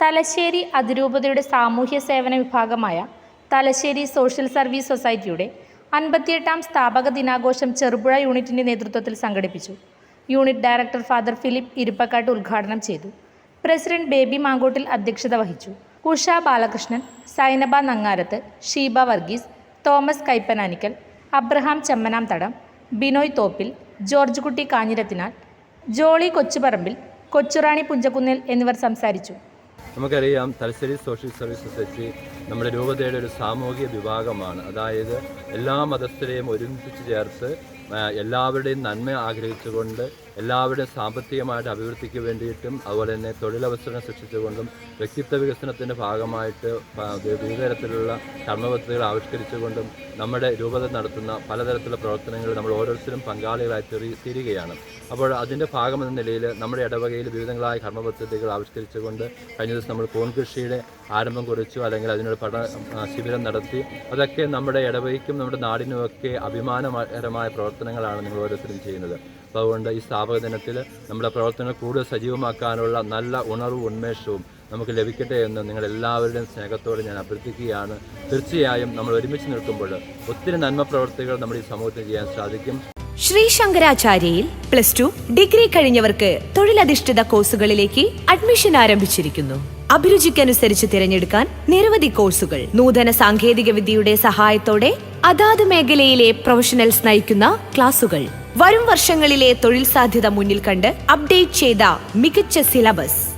തലശ്ശേരി അതിരൂപതയുടെ സാമൂഹ്യ സേവന വിഭാഗമായ തലശ്ശേരി സോഷ്യൽ സർവീസ് സൊസൈറ്റിയുടെ അൻപത്തിയെട്ടാം സ്ഥാപക ദിനാഘോഷം ചെറുപുഴ യൂണിറ്റിന്റെ നേതൃത്വത്തിൽ സംഘടിപ്പിച്ചു. Unit director father Philip Iruppakkattu ഉദ്ഘാടനം ചെയ്തു. പ്രസിഡന്റ് ബേബി മാങ്കോട്ടിൽ അധ്യക്ഷത വഹിച്ചു. Usha Balakrishnan Sainaba Nangarath Sheeba Varghese Thomas Kaippananikkal Abraham Chemmanamthadam Binoy Thoppil George കുട്ടി കാഞ്ഞിരത്തിനാൽ ജോളി കൊച്ചുപറമ്പിൽ കൊച്ചുറാണി പുഞ്ചക്കുന്നിൽ എന്നിവർ സംസാരിച്ചു. നമുക്കറിയാം തലശ്ശേരി സോഷ്യൽ സർവീസ് സൊസൈറ്റി നമ്മുടെ രൂപതയുടെ ഒരു സാമൂഹിക വിഭാഗമാണ്. അതായത് എല്ലാ മതസ്ഥരെയും ഒരുമിച്ച് ചേർത്ത് എല്ലാവരുടെയും നന്മ ആഗ്രഹിച്ചുകൊണ്ട് എല്ലാവരുടെയും സാമ്പത്തികമായിട്ട് അഭിവൃദ്ധിക്ക് വേണ്ടിയിട്ടും അതുപോലെ തന്നെ തൊഴിലവസരം സൃഷ്ടിച്ചുകൊണ്ടും വ്യക്തിത്വ വികസനത്തിന്റെ ഭാഗമായിട്ട് വിവിധ തരത്തിലുള്ള കർമ്മപദ്ധതികൾ ആവിഷ്കരിച്ചുകൊണ്ടും നമ്മുടെ രൂപത നടത്തുന്ന പലതരത്തിലുള്ള പ്രവർത്തനങ്ങളിൽ നമ്മൾ ഓരോരുത്തരും പങ്കാളികളായി തീറി തീരുകയാണ്. അപ്പോൾ അതിന്റെ ഭാഗമെന്ന നിലയിൽ നമ്മുടെ ഇടവകയിൽ വിവിധങ്ങളായ കർമ്മപദ്ധതികൾ ആവിഷ്കരിച്ചുകൊണ്ട് കഴിഞ്ഞ ദിവസം നമ്മൾ കൃഷിയുടെ ആരംഭം കുറിച്ചു അല്ലെങ്കിൽ അതിനൊരു പഠന ശിബിരം നടത്തി. അതൊക്കെ നമ്മുടെ ഇടവകയ്ക്കും നമ്മുടെ നാടിനുമൊക്കെ അഭിമാനകരമായ പ്രവർത്തനങ്ങളാണ് നിങ്ങൾ ഓരോരുത്തരും ചെയ്യുന്നത്. അപ്പോൾ അതുകൊണ്ട് ഈ സ്ഥാപക ദിനത്തിൽ നമ്മുടെ പ്രവർത്തനങ്ങൾ കൂടുതൽ സജീവമാക്കാനുള്ള നല്ല ഉണർവും ഉന്മേഷവും നമുക്ക് ലഭിക്കട്ടെ എന്ന് നിങ്ങളെല്ലാവരുടെയും സ്നേഹത്തോടെ ഞാൻ അഭ്യർത്ഥിക്കുകയാണ്. തീർച്ചയായും നമ്മൾ ഒരുമിച്ച് നിൽക്കുമ്പോൾ ഒത്തിരി നന്മ പ്രവർത്തികൾ നമ്മുടെ ഈ സമൂഹത്തിൽ ചെയ്യാൻ സാധിക്കും. ശ്രീ ശങ്കരാചാര്യയിൽ പ്ലസ് ടു ഡിഗ്രി കഴിഞ്ഞവർക്ക് തൊഴിലധിഷ്ഠിത കോഴ്സുകളിലേക്ക് അഡ്മിഷൻ ആരംഭിച്ചിരിക്കുന്നു. അഭിരുചിക്കനുസരിച്ച് തിരഞ്ഞെടുക്കാൻ നിരവധി കോഴ്സുകൾ. നൂതന സാങ്കേതിക വിദ്യയുടെ സഹായത്തോടെ അതാത് മേഖലയിലെ പ്രൊഫഷണൽസ് നയിക്കുന്ന ക്ലാസുകൾ. വരും വർഷങ്ങളിലെ തൊഴിൽ സാധ്യത മുന്നിൽ കണ്ട് അപ്ഡേറ്റ് ചെയ്ത മികച്ച സിലബസ്.